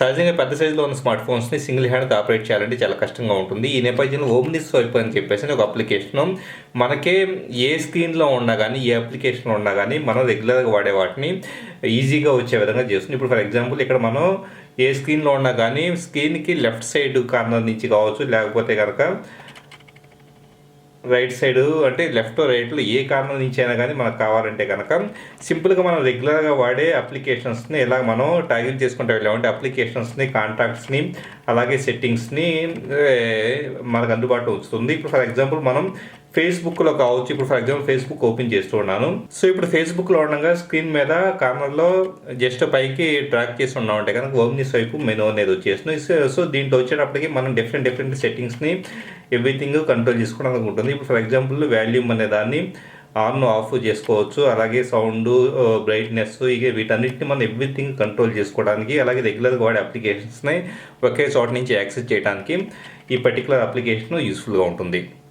సహజంగా పెద్ద సైజులో ఉన్న స్మార్ట్ ఫోన్స్ని సింగిల్ హ్యాండ్తో ఆపరేట్ చేయాలంటే చాలా కష్టంగా ఉంటుంది. ఈ నేపథ్యంలో ఓమ్ని స్వైప్ అని చెప్పేసి ఒక అప్లికేషన్ మనకే ఏ స్క్రీన్లో ఉన్నా కానీ ఏ అప్లికేషన్లో ఉన్నా కానీ మనం రెగ్యులర్గా వాడే వాటిని ఈజీగా వచ్చే విధంగా చేస్తుంది. ఇప్పుడు ఫర్ ఎగ్జాంపుల్ ఇక్కడ మనం ఏ స్క్రీన్లో ఉన్నా కానీ స్క్రీన్కి లెఫ్ట్ సైడ్ కార్నర్ నుంచి కావచ్చు లేకపోతే కనుక రైట్ సైడ్ అంటే లెఫ్ట్ రైట్లో ఏ కారణం నుంచి అయినా కానీ మనకు కావాలంటే కనుక సింపుల్గా మనం రెగ్యులర్గా వాడే అప్లికేషన్స్ని ఎలా మనం ట్యాగిల్ చేసుకుంటూ వెళ్ళామంటే అప్లికేషన్స్ని కాంటాక్ట్స్ని అలాగే సెట్టింగ్స్ని మనకు అందుబాటులో వస్తుంది. ఇప్పుడు ఫర్ ఎగ్జాంపుల్ మనం ఫేస్బుక్లో కావచ్చు ఇప్పుడు ఫర్ ఎగ్జాంపుల్ ఫేస్బుక్ ఓపెన్ చేస్తూ ఉన్నాను. సో ఇప్పుడు ఫేస్బుక్లో ఉండగా స్క్రీన్ మీద కార్నర్లో జస్ట్ పైకి ట్రాక్ చేసి ఉన్నామంటే కనుక ఓమ్ని వైపు మెనూ అనేది వచ్చేస్తుంది. సో- సో దీంట్లో వచ్చేటప్పటికి మనం డిఫరెంట్ డిఫరెంట్ సెట్టింగ్స్ని ఎవ్రీథింగ్ కంట్రోల్ చేసుకోవడానికి ఉంటుంది. ఇప్పుడు ఫర్ ఎగ్జాంపుల్ వాల్యూమ్ అనే దాన్ని ఆన్ ఆఫ్ చేసుకోవచ్చు. అలాగే సౌండ్ బ్రైట్నెస్ uh, ఇక వీటన్నిటిని మనం ఎవ్రీథింగ్ కంట్రోల్ చేసుకోవడానికి అలాగే రెగ్యులర్గా వాడే అప్లికేషన్స్ని ఒకే చోట నుంచి యాక్సెస్ చేయడానికి ఈ పర్టికులర్ అప్లికేషన్ యూస్ఫుల్గా ఉంటుంది.